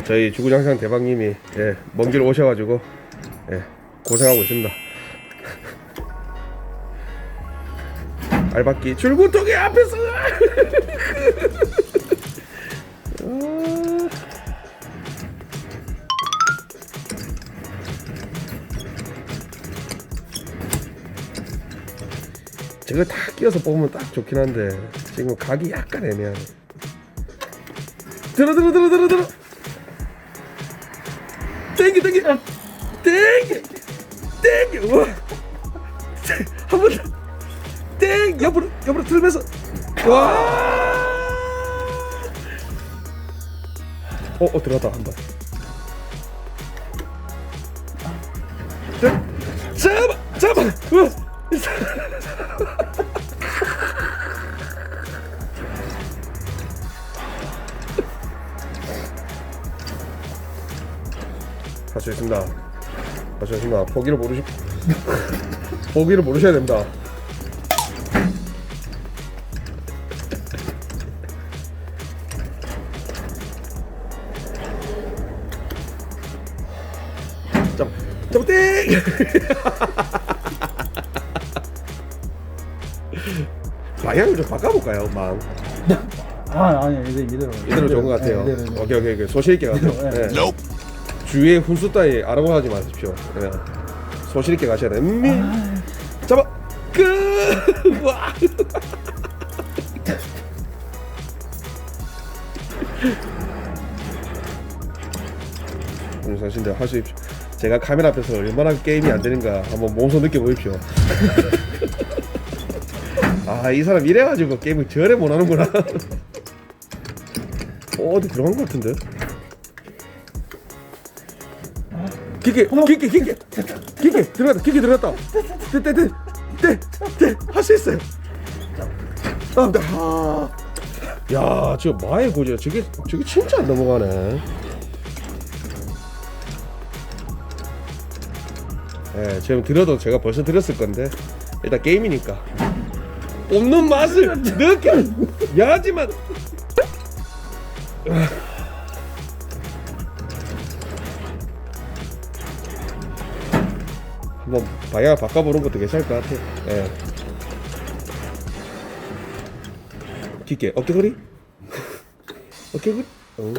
아, 저희 주구장창 대박님이 예, 먼길 오셔가지고 예, 고생하고 있습니다. 알바끼 출구통에 앞에서 아. 저거 다 끼워서 뽑으면 딱 좋긴 한데 지금 각이 약간 애매하네. 들어 들어 들어 들어 들어. 땡겨 땡겨 땡겨 우와. 한번 더. 땡 옆으로 옆으로 들면서. 와. 어, 어 들어갔다. 한 번. 잡아 잡아. 수 있습니다. 할수 있습니다. 포기를 모르시 포기를 모르셔야 됩니다. 잡, 잡, 땡! 방향을 좀 바꿔볼까요, 망? 아 아니 이대 이대로 이대로 좋은 것 같아요. 네, 이대로, 이대로. 오케이, 오케이, 오케이. 소실 있게 가세요. 네. 네. 주위에 훈수 따위 알아보지 마십시오. 네. 소실 있게 가셔야 돼. 음, 잡아. 끝. 와. 사신들 있죠. 제가 카메라 앞에서 얼마나 게임이 안 되는가 한번 몸소 느껴보십시오. 아, 이 사람 이래가지고 게임을 저래 못하는구나. 어, 어디 들어간 것 같은데? 기계, 기계, 기계, 기계 들어갔다, 기계 들어갔다. 떼, 떼, 떼, 떼, 떼, 할수 있어요. 아, 나, 아. 야, 저 마의 고지, 저게, 저게 진짜 안 넘어가네. 예, 지금 들어도 제가 벌써 들었을 건데 일단 게임이니까 뽑는 맛을 느껴. 야하지만 한번 방향을 바꿔보는 것도 괜찮을 것 같아요. 예. 깊게 어깨거리? 어깨거리? 어.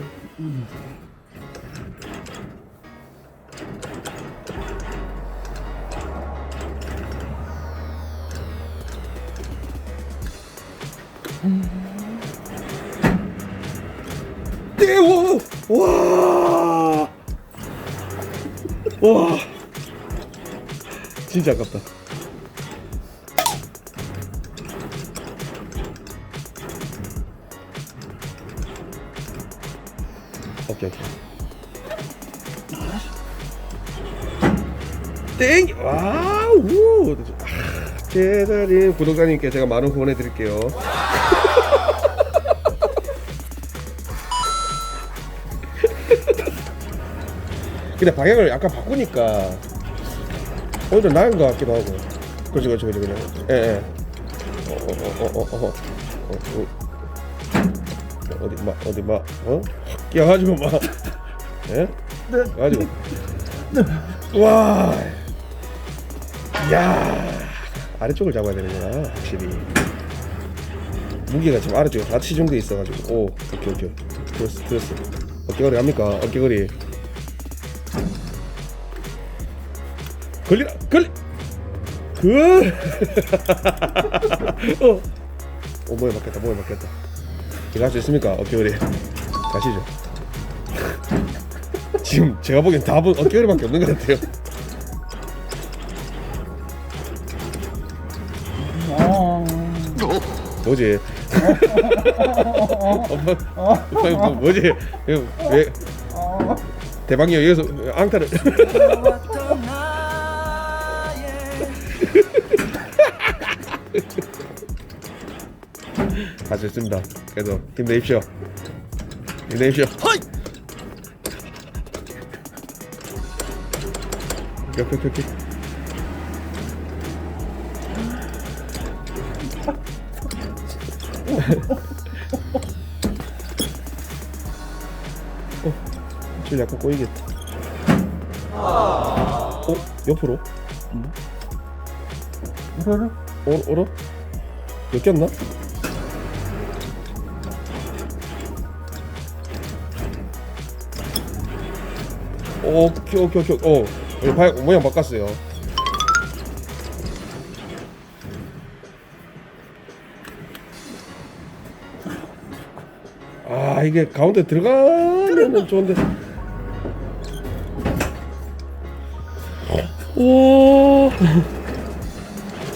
네, 와, 와, 와, 진짜 아깝다. 오케이, 오케이. 땡! 와우! 아, 제자리 구독자님께 제가 많은 후원해 드릴게요. 근데 방향을 약간 바꾸니까 오히려 나은 것 같기도 하고. 그렇지, 그렇지, 그렇지, 그렇지. 예, 예. 어, 어, 어, 어, 어, 어. 어, 어디 마, 어디 마, 어? 끼어가지고 마. 예? 네. 가지고. 와. 야. 아래쪽을 잡아야 되는구나, 확실히. 무게가 지금 아래쪽에 다 치중돼 있어가지고. 오, 오케이, 오케이. 들었어, 들었어. 어깨거리 합니까? 어깨거리. 걸리라 걸리 그. 어. 어 뭐에 맞겠다 뭐에 맞겠다. 이거 할수 있습니까? 어깨거리. 가시죠. 지금 제가 보기엔 답은 어깨거리밖에 없는 것 같아요. 아, 뭐지? 엄마 오빠 이거 뭐, 뭐지? 이거 왜? 아, 대방이 여기서 앙탈을 할 수 있습니다. 그래도 힘내십시오. 힘내십시오. 오케이, 오케이, 오케이. 좀 약간 꼬이겠다. 어? 옆으로? 그래? 어, 얼어? 엮였나? 오케이 오케이 오케이 어 여기 방, 모양 바꿨어요 아 이게 가운데 들어가면 좋은데 오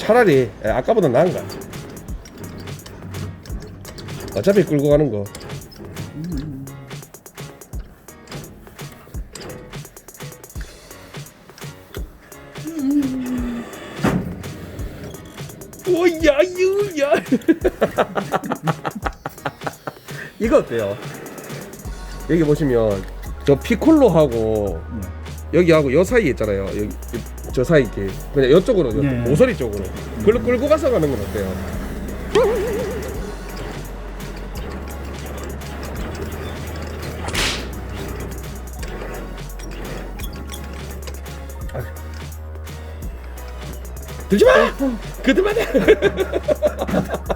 차라리 예, 아까보다 나은 것 같아 어차피 끌고 가는 거 오야 유야 이거 어때요? 여기 보시면 저 피콜로하고 여기하고 요 사이에 있잖아요. 여기 저 사이 이렇게 그냥 이쪽으로 예. 모서리 쪽으로 그걸로 끌고 가서 가는 건 어때요? 아. 들지 마! 그들만 해!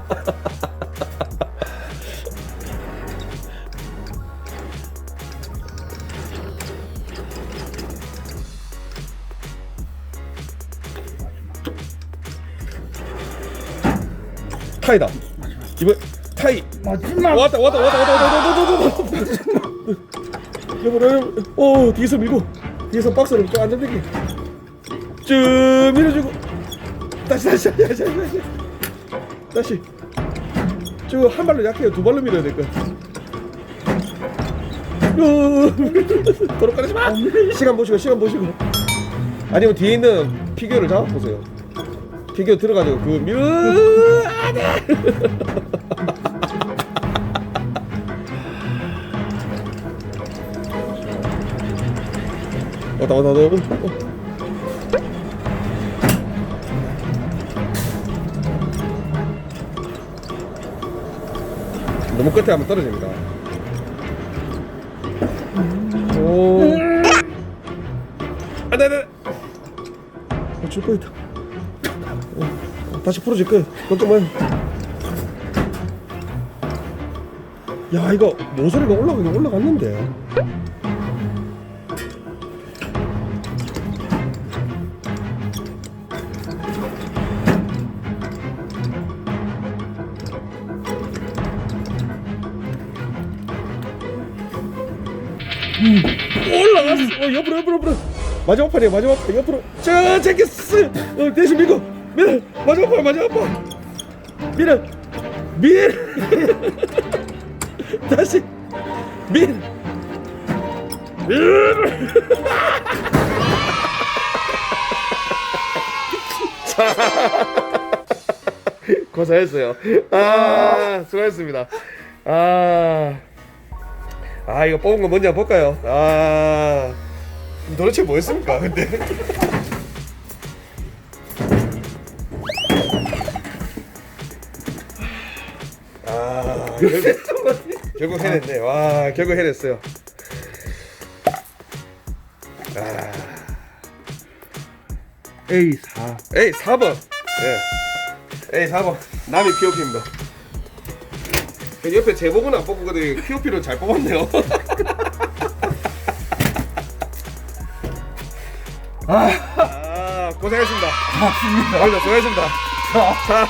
타이다. 이번 타이. 마지막 왔다 왔다 왔다 왔다 왔다 왔다 왔다 왔다. 여보 여보. 오 뒤에서 밀고 뒤에서 박스를 좀 안전되게 쭉 밀어주고 다시 다시 다시 다시 다시 다시 쭉한 발로 약해요 두 발로 밀어야 될 거. 도로 가지 마. 시간 보시고 시간 보시고. 아니면 뒤에 있는 피규어를 잡아 보세요. 피규어 들어가지고 그 밀. 왔다 왔다 왔다 왔다. 너무 끝에 하면 떨어집니다. 오. 안돼 안돼. 어, 줄 뻔했다. 어, 다시 풀어질 거야. 걱정 마요. 야 이거 모서리가 올라가긴 올라갔는데. 올라갔어. 어, 옆으로 옆으로 옆으로. 마지막 판이야 마지막 판 옆으로. 자 제꼈어. 어, 대신 밀고 밀어. 마지막 판 마지막 판. 밀어. 밀. 다시 밀. 밀. 자. 고생했어요. 아, 수고했습니다. 아. 아 이거 뽑은 거 뭔지 한번 볼까요? 아 도대체 뭐였습니까? 근데 결국, 해냈네. 와 결국 해냈어요. 아 A4 에이 4번. 예. 에이 4번. 남이 POP입니다. 옆에 제복은 안 뽑거든. POP는 잘 뽑았네요. 아, 고생했습니다. 맞습니다 완전. 자,